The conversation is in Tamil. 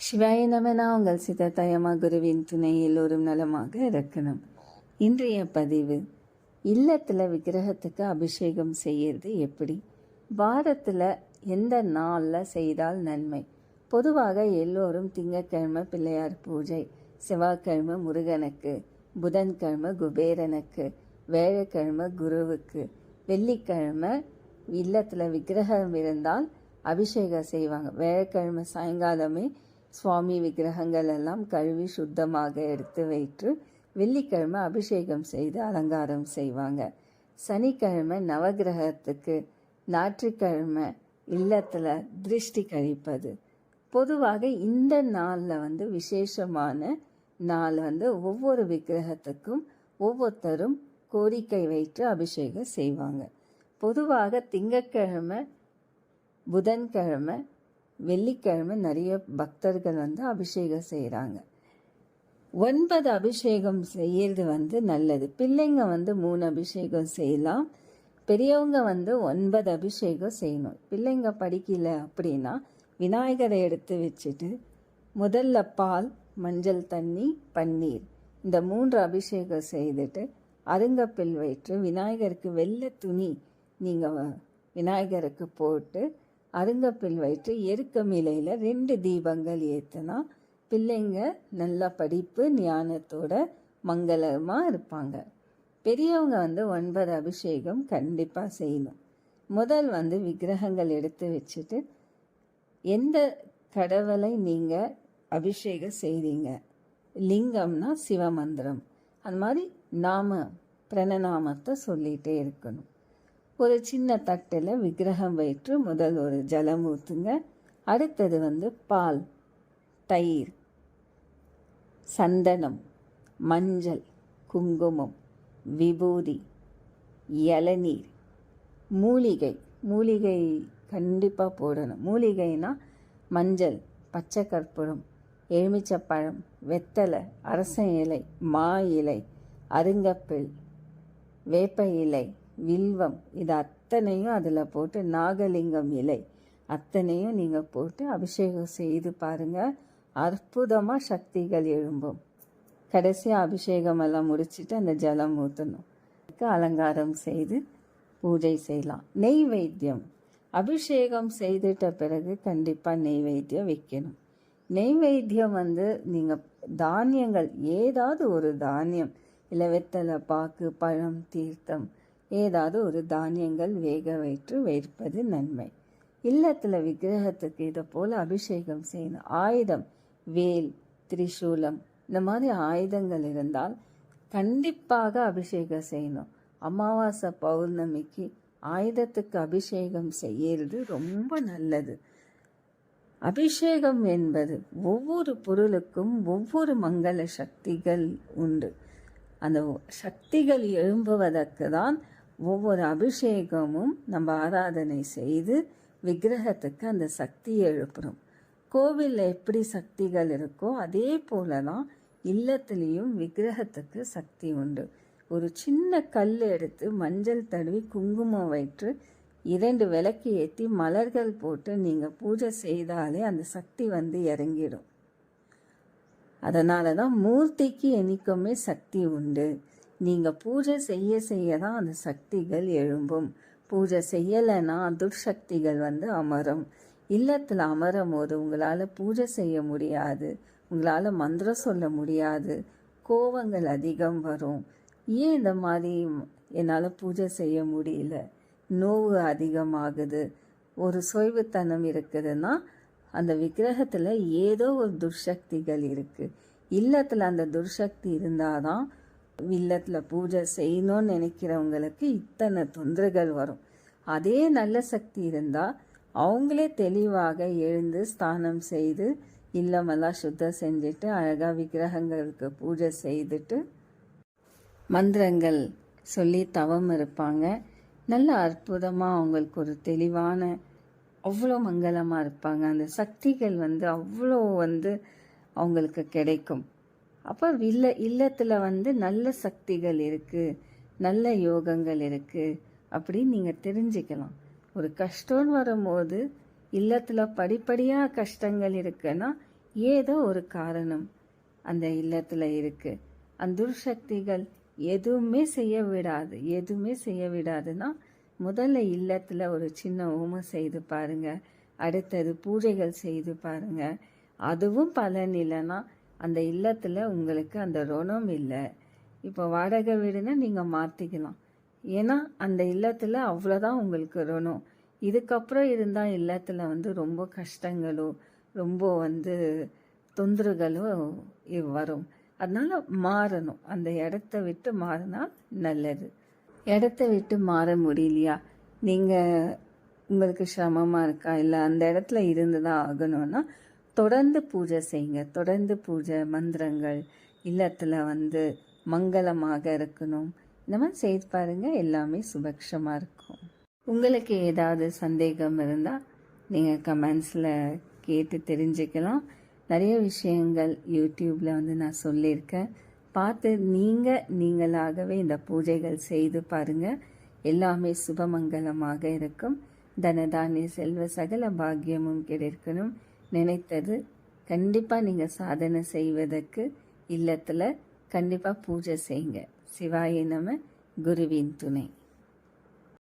சிவாய நமனா உங்கள் சித்தத்தயமா குருவின் துணை எல்லோரும் நலமாக இருக்கணும் இன்றைய பதிவு இல்லத்தில் விக்கிரகத்துக்கு அபிஷேகம் செய்யறது எப்படி? வாரத்தில் எந்த நாளில் செய்தால் நன்மை? பொதுவாக எல்லோரும் திங்கக்கிழமை பிள்ளையார் பூஜை செவ்வாய்க்கிழமை முருகனுக்கு புதன்கிழமை குபேரனுக்கு வேழக்கிழமை குருவுக்கு வெள்ளிக்கிழமை இல்லத்தில் விக்கிரகம் இருந்தால் அபிஷேகம் செய்வாங்க. வேழக்கிழமை சாயங்காலமே சுவாமி விக்கிரகங்கள் எல்லாம் கழுவி சுத்தமாக எடுத்து வைத்து வெள்ளிக்கிழமை அபிஷேகம் செய்து அலங்காரம் செய்வாங்க. சனிக்கிழமை நவகிரகத்துக்கு ஞாயிற்றுக்கிழமை இல்லத்தில் திருஷ்டி கழிப்பது. பொதுவாக இந்த நாளில் வந்து விசேஷமான நாள் வந்து ஒவ்வொரு விக்கிரகத்துக்கும் ஒவ்வொருத்தரும் கோரிக்கை வைத்து அபிஷேகம் செய்வாங்க. பொதுவாக திங்கக்கிழமை புதன்கிழமை வெள்ளிக்கிழமை நிறைய பக்தர்கள் வந்து அபிஷேகம் செய்கிறாங்க ஒன்பது அபிஷேகம் செய்யறது வந்து நல்லது. பிள்ளைங்க வந்து மூணு அபிஷேகம் செய்யலாம். பெரியவங்க வந்து ஒன்பது அபிஷேகம் செய்யணும். பிள்ளைங்க படிக்கல அப்படின்னா விநாயகரை எடுத்து வச்சுட்டு முதல்ல பால் மஞ்சள் தண்ணி பன்னீர் இந்த மூன்று அபிஷேகம் செய்துட்டு அருங்கப்பில் வைத்து விநாயகருக்கு வெள்ளை துணி நீங்கள் விநாயகருக்கு போட்டு அருங்கப்பில் வைத்து எருக்கமிலையில் ரெண்டு தீபங்கள் ஏற்றுனா பிள்ளைங்க நல்ல படிப்பு ஞானத்தோட மங்களமாக இருப்பாங்க. பெரியவங்க வந்து ஒன்பது அபிஷேகம் கண்டிப்பாக செய்யணும். முதல் வந்து விக்கிரகங்கள் எடுத்து வச்சுட்டு எந்த கடவுளை நீங்கள் அபிஷேகம் செய்கிறீங்க லிங்கம்னா சிவமந்திரம். அந்த மாதிரி நாம பிரணநாமத்தை சொல்லிகிட்டே இருக்கணும். ஒரு சின்ன தட்டில் விக்கிரகம் வைத்து முதல் ஒரு ஜலம் ஊற்றுங்க அடுத்தது வந்து பால் தயிர் சந்தனம் மஞ்சள் குங்குமம் விபூதி இளநீர் மூலிகை. மூலிகை கண்டிப்பாக போடணும். மூலிகைனா மஞ்சள் பச்சை கற்பூரம் எலுமிச்சப்பழம் வெத்தலை அரச இலை மா இலை அருங்கப்பில் வேப்ப இலை வில்வம். இது அத்தனையும் அதில் போட்டு நாகலிங்கம் இலை. அத்தனையும் நீங்கள் போட்டு அபிஷேகம் செய்து பாருங்கள் அற்புதமாக சக்திகள் எழும்பும். கடைசியாக அபிஷேகம் எல்லாம் முடிச்சுட்டு அந்த ஜலம் ஊற்றணும் அலங்காரம் செய்து பூஜை செய்யலாம். நெய்வேத்தியம். அபிஷேகம் செய்துட்ட பிறகு கண்டிப்பாக நெய்வேத்தியம் வைக்கணும். நெய்வேத்தியம் வந்து நீங்கள் தானியங்கள் ஏதாவது ஒரு தானியம். இல்லை வெத்தலை பாக்கு பழம் தீர்த்தம் ஏதாவது ஒரு தானியங்கள் வேக வைத்து வைப்பது நன்மை. இல்லத்தில் விக்கிரகத்துக்கு இதை போல் அபிஷேகம் செய்யணும் ஆயுதம் வேல் திரிசூலம் இந்த மாதிரி ஆயுதங்கள் இருந்தால் கண்டிப்பாக அபிஷேகம் செய்யணும். அமாவாசை பௌர்ணமிக்கு ஆயுதத்துக்கு அபிஷேகம் செய்யறது ரொம்ப நல்லது. அபிஷேகம் என்பது ஒவ்வொரு பொருளுக்கும் ஒவ்வொரு மங்கள சக்திகள் உண்டு. அந்த சக்திகள் எழும்புவதற்கு தான் ஒவ்வொரு அபிஷேகமும் நம்ம ஆராதனை செய்து விக்கிரகத்துக்கு அந்த சக்தி எழுப்புறோம். கோவிலில் எப்படி சக்திகள் இருக்கோ அதே போல தான் இல்லத்துலேயும் விக்கிரகத்துக்கு சக்தி உண்டு. ஒரு சின்ன கல் எடுத்து மஞ்சள் தடவி குங்குமம் வைத்து இரண்டு விளக்கு ஏற்றி மலர்கள் போட்டு நீங்கள் பூஜை செய்தாலே அந்த சக்தி வந்து இறங்கிடும். அதனால தான் மூர்த்திக்கு என்றைக்குமே சக்தி உண்டு. நீங்கள் பூஜை செய்ய செய்ய தான் அந்த சக்திகள் எழும்பும். பூஜை செய்யலைன்னா துர்சக்திகள் வந்து அமரும். இல்லத்தில் அமரும் போது உங்களால் பூஜை செய்ய முடியாது. உங்களால் மந்திரம் சொல்ல முடியாது. கோவங்கள் அதிகம் வரும். ஏன் இந்த மாதிரி என்னால் பூஜை செய்ய முடியல? நோவு அதிகமாகுது. ஒரு சொய்வுத்தனம் இருக்குதுன்னா அந்த விக்கிரகத்தில் ஏதோ ஒரு துர்சக்திகள் இருக்குது இல்லத்தில் அந்த துர்சக்தி இருந்தால் தான் இல்லத்தில் பூஜை செய்யணும்னு நினைக்கிறவங்களுக்கு இத்தனை தொந்தரவுகள் வரும். அதே நல்ல சக்தி இருந்தால் அவங்களே தெளிவாக எழுந்து ஸ்தானம் செய்து இல்லமெல்லாம் சுத்தம் செஞ்சுட்டு அழகாக விக்கிரகங்களுக்கு பூஜை செய்துட்டு மந்திரங்கள் சொல்லி தவம் இருப்பாங்க. நல்ல அற்புதமாக அவங்களுக்கு ஒரு தெளிவான அவ்வளோ மங்களமாக இருப்பாங்க. அந்த சக்திகள் வந்து அவ்வளோ வந்து அவங்களுக்கு கிடைக்கும். அப்போ இல்ல இல்லத்தில் வந்து நல்ல சக்திகள் இருக்குது நல்ல யோகங்கள் இருக்குது அப்படின்னு நீங்கள் தெரிஞ்சுக்கலாம். ஒரு கஷ்டம்னு வரும்போது இல்லத்தில் படிப்படியாக கஷ்டங்கள் இருக்குன்னா ஏதோ ஒரு காரணம் அந்த இல்லத்தில் இருக்குது அந்த துர்சக்திகள் எதுவுமே செய்ய விடாது. எதுவுமே செய்ய விடாதுன்னா முதல்ல இல்லத்தில் ஒரு சின்ன ஹோமம் செய்து பாருங்கள் அடுத்தது பூஜைகள் செய்து பாருங்கள் அதுவும் பலன் இல்லைன்னா அந்த இல்லத்தில் உங்களுக்கு அந்த ருணம் இல்லை. இப்போ வாடகை வீடுனா நீங்கள் மாற்றிக்கலாம் ஏன்னா அந்த இல்லத்தில் அவ்வளோதான் உங்களுக்கு ருணம். இதுக்கப்புறம் இருந்தால் இல்லத்தில் வந்து ரொம்ப கஷ்டங்களோ ரொம்ப வந்து தொந்தரவுகளோ வரும். அதனால் மாறணும். அந்த இடத்த விட்டு மாறினா நல்லது. இடத்த விட்டு மாற முடியலையா? நீங்கள் உங்களுக்கு சிரமமாக இருக்கா? இல்லை அந்த இடத்துல இருந்து தான் ஆகணும்னா தொடர்ந்து பூஜை செய்யுங்க. தொடர்ந்து பூஜை மந்திரங்கள் இல்லத்தில் வந்து மங்களமாக இருக்கணும். இந்த மாதிரி செய்து பாருங்கள் எல்லாமே சுபக்ஷமாக இருக்கும். உங்களுக்கு ஏதாவது சந்தேகம் இருந்தால் நீங்கள் கமெண்ட்ஸில் கேட்டு தெரிஞ்சுக்கலாம். நிறைய விஷயங்கள் யூடியூப்பில் வந்து நான் சொல்லியிருக்கேன். பார்த்து நீங்கள் நீங்களாகவே இந்த பூஜைகள் செய்து பாருங்கள் எல்லாமே சுபமங்கலமாக இருக்கும். தனதானிய செல்வ சகல பாக்கியமும் கிடைக்கணும். நினைத்தது. கண்டிப்பாக நீங்கள் சாதனை செய்வதற்கு இல்லத்தில் கண்டிப்பாக பூஜை செய்யுங்க. சிவாய நம குருவின் துணை.